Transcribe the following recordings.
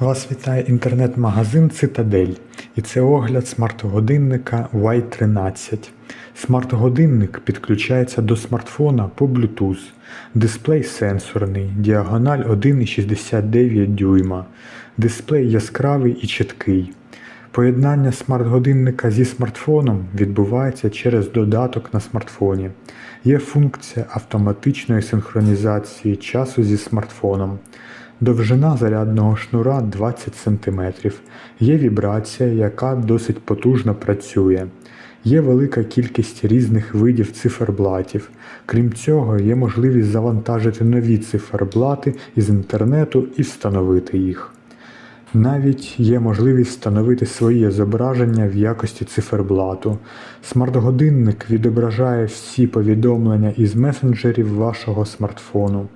Вас вітає інтернет-магазин Цитадель і це огляд смарт-годинника Y13. Смарт-годинник підключається до смартфона по Bluetooth. Дисплей сенсорний, діагональ 1,69 дюйма. Дисплей яскравий і чіткий. Поєднання смарт-годинника зі смартфоном відбувається через додаток на смартфоні. Є функція автоматичної синхронізації часу зі смартфоном. Довжина зарядного шнура 20 см. Є вібрація, яка досить потужно працює. Є велика кількість різних видів циферблатів. Крім цього, є можливість завантажити нові циферблати із інтернету і встановити їх. Навіть є можливість встановити своє зображення в якості циферблату. Смарт-годинник відображає всі повідомлення із месенджерів вашого смартфону.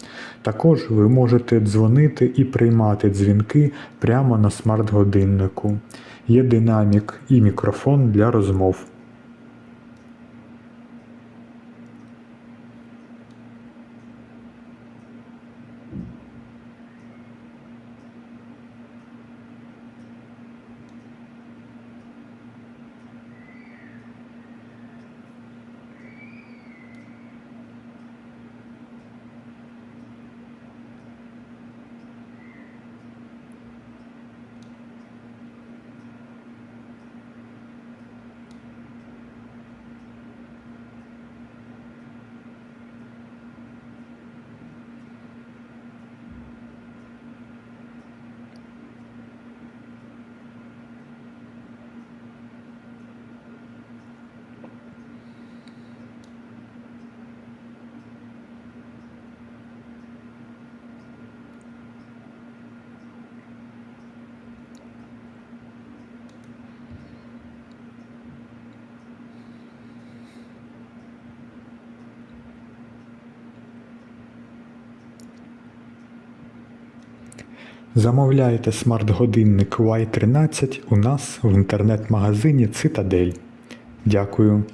Також ви можете дзвонити і приймати дзвінки прямо на смарт-годиннику. Є динамік і мікрофон для розмов. Замовляйте смарт-годинник Y13 у нас в інтернет-магазині Цитадель. Дякую.